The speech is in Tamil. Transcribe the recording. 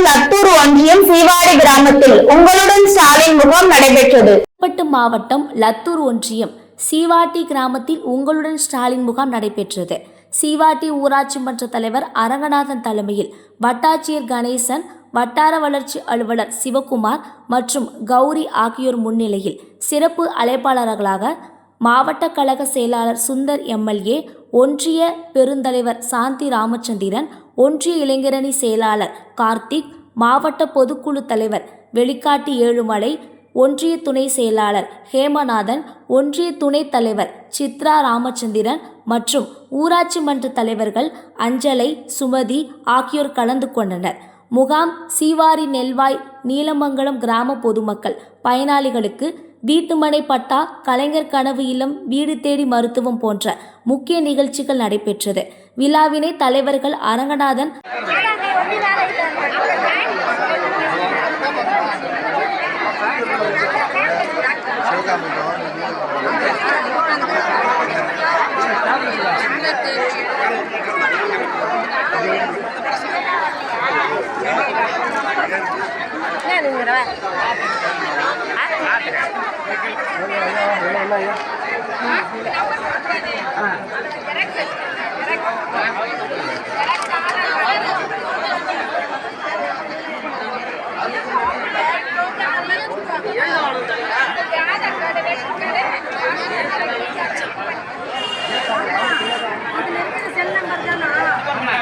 மாவட்டம் லத்தூர் ஒன்றியம் சீவாடி கிராமத்தில் உங்களுடன் ஸ்டாலின் முகாம் நடைபெற்றது. செங்கல்பட்டு மாவட்டம் லத்தூர் ஒன்றியம் சீவாட்டி கிராமத்தில் உங்களுடன் ஸ்டாலின் முகாம் நடைபெற்றது. சீவாட்டி ஊராட்சி மன்ற தலைவர் அரங்கநாதன் தலைமையில் வட்டாட்சியர் கணேசன் வட்டார வளர்ச்சி அலுவலர் சிவகுமார் மற்றும் கௌரி ஆகியோர் முன்னிலையில் சிறப்பு அழைப்பாளர்களாக மாவட்ட கழக செயலாளர் சுந்தர் எம்எல்ஏ ஒன்றிய பெருந்தலைவர் சாந்தி ராமச்சந்திரன் ஒன்றிய இளைஞரணி செயலாளர் கார்த்திக் மாவட்ட பொதுக்குழு தலைவர் வெளிக்காட்டி ஏழுமலை ஒன்றிய துணை செயலாளர் ஹேமநாதன் ஒன்றிய துணைத் தலைவர் சித்ரா ராமச்சந்திரன் மற்றும் ஊராட்சி மன்ற தலைவர்கள் அஞ்சலை சுமதி ஆகியோர் கலந்து கொண்டனர். முகாம் சீவாரி நெல்வாய் நீலமங்கலம் கிராம பொதுமக்கள் பயனாளிகளுக்கு வீட்டுமனை பட்டா கலைஞர் கனவு இல்லம் வீடு தேடி மருத்துவம் போன்ற முக்கிய நிகழ்ச்சிகள் நடைபெற்றது விழாவினை தலைவர்கள் அரங்கநாதன் Gracias. செல் நம்பர் தானா